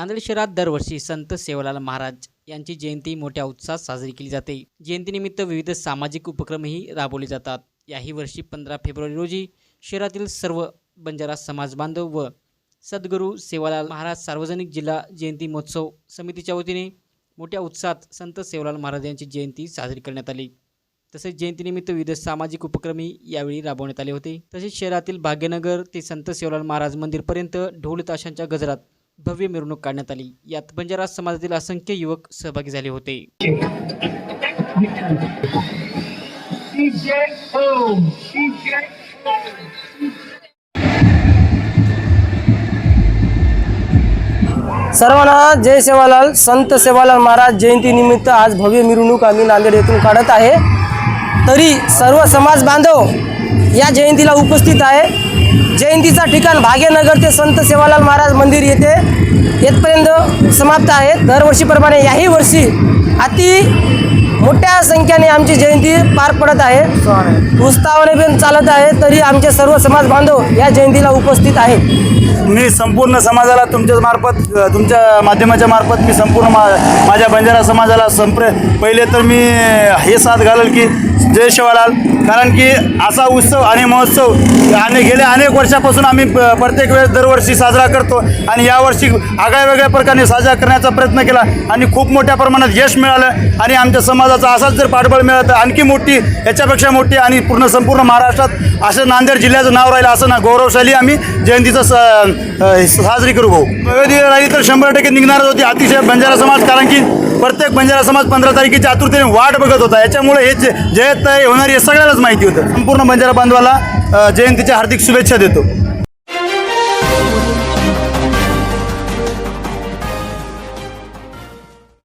नांदेड शहरात दरवर्षी संत सेवालाल महाराज यांची जयंती मोठ्या उत्साहात साजरी केली जाते. जयंतीनिमित्त विविध सामाजिक उपक्रमही राबवले जातात. याही वर्षी पंधरा फेब्रुवारी रोजी शहरातील सर्व बंजारा समाज बांधव व सद्गुरू सेवालाल महाराज सार्वजनिक जिल्हा जयंती महोत्सव समितीच्या वतीने मोठ्या उत्साहात संत सेवालाल महाराज यांची जयंती साजरी करण्यात आली. तसेच जयंतीनिमित्त विविध सामाजिक उपक्रमही यावेळी राबवण्यात आले होते. तसेच शहरातील भाग्यनगर ते संत सेवालाल महाराज मंदिरपर्यंत ढोल ताशांच्या गजरात भव्य मिरवणूक काढण्यात आली. यात बंजारा समाजातील असंख्य युवक सहभागी झाले होते. सर्वांना जय सेवालाल. संत सेवालाल महाराज जयंतीनिमित्त आज भव्य मिरवणूक आम्ही नांदेड येथून काढत आहे. तरी सर्व समाज बांधव या जयंतीला उपस्थित आहे. जयंतीचा ठिकाण भाग्यनगर ते संत सेवालाल महाराज मंदिर येथे येथपर्यंत समाप्त आहे. दरवर्षीप्रमाणे याही वर्षी अति मोठ्या संख्येने आमची जयंती पार पडत आहे. उत्साहाने. पण चालत आहे. तरी आमचे सर्व समाज बांधव या जयंतीला उपस्थित आहेत. मी संपूर्ण समाजाला तुमच्या मार्फत तुमच्या माध्यमाच्या मार्फत मी संपूर्ण मा माझ्या बंजारा समाजाला संप्र पहिले तर मी हे साथ घालेल की जय शिवालाल. कारण की असा उत्सव आणि महोत्सव आणि गेल्या अनेक वर्षापासून आम्ही प्रत्येक वेळेस दरवर्षी साजरा करतो आणि यावर्षी आगळ्या वेगळ्या प्रकारे साजरा करण्याचा प्रयत्न केला आणि खूप मोठ्या प्रमाणात यश मिळालं आणि आमच्या समाजाचा असाच जर पाठबळ मिळालं तर आणखी मोठी याच्यापेक्षा मोठी आणि पूर्ण संपूर्ण महाराष्ट्रात असं नांदेड जिल्ह्याचं नाव राहिलं असं ना गौरवशाली आम्ही जयंतीचं स साजरी करू भाऊ. विविध राहिली तर शंभर टक्के निघणारच होती. अतिशय बंजारा समाज कारण की प्रत्येक बंजारा समाज पंधरा तारखेची आतुरतेने वाट बघत होता. याच्यामुळे हे जयत होणारी हे सगळ्यालाच माहिती होतं. संपूर्ण बंजारा बांधवाला जयंतीच्या हार्दिक शुभेच्छा देतो.